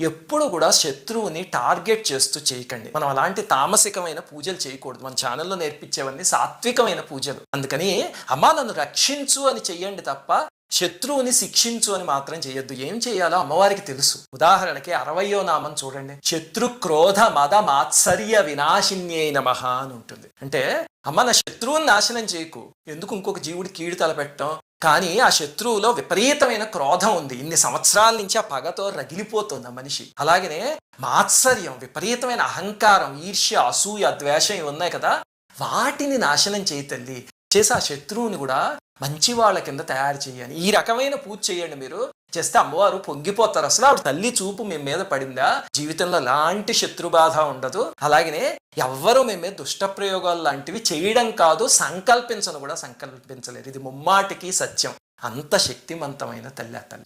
ఎప్పుడు కూడా శత్రువుని టార్గెట్ చేస్తూ చేయకండి. మనం అలాంటి తామసికమైన పూజలు చేయకూడదు. మన ఛానల్లో నేర్పించేవన్నీ సాత్వికమైన పూజలు. అందుకని అమ్మా నన్ను రక్షించు అని చెయ్యండి తప్ప శత్రువుని శిక్షించు అని మాత్రం చేయొద్దు. ఏం చేయాలో అమ్మవారికి తెలుసు. ఉదాహరణకి అరవయో నామం చూడండి. శత్రు క్రోధ మద మాత్సర్య వినాశిన్యై నమః అని ఉంటుంది. అంటే అమ్మ నా శత్రువుని నాశనం చేయకు. ఎందుకు ఇంకొక జీవుడి కీడు తలపెట్టడం? కానీ ఆ శత్రువులో విపరీతమైన క్రోధం ఉంది. ఇన్ని సంవత్సరాల నుంచి ఆ పగతో రగిలిపోతుంది ఆ మనిషి. అలాగనే మాత్సర్యం విపరీతమైన అహంకారం ఈర్ష్య అసూయ ద్వేషం ఉన్నాయి కదా. వాటిని నాశనం చేయి తల్లి. చేసి ఆ శత్రువుని కూడా మంచి వాళ్ళ కింద తయారు చేయాలి ఈ రకమైన పూజ చేయండి మీరు. చేస్తే అమ్మవారు పొంగిపోతారు. అసలు ఆవిడ తల్లి చూపు మీ మీద పడిందా? జీవితంలో ఎలాంటి శత్రుబాధ ఉండదు. అలాగనే ఎవ్వరూ మేమే దుష్ట ప్రయోగాలు లాంటివి చేయడం కాదు సంకల్పించను కూడా సంకల్పించలేరు. ఇది ముమ్మాటికి సత్యం. అంత శక్తివంతమైన తల్లి ఆ తల్లి.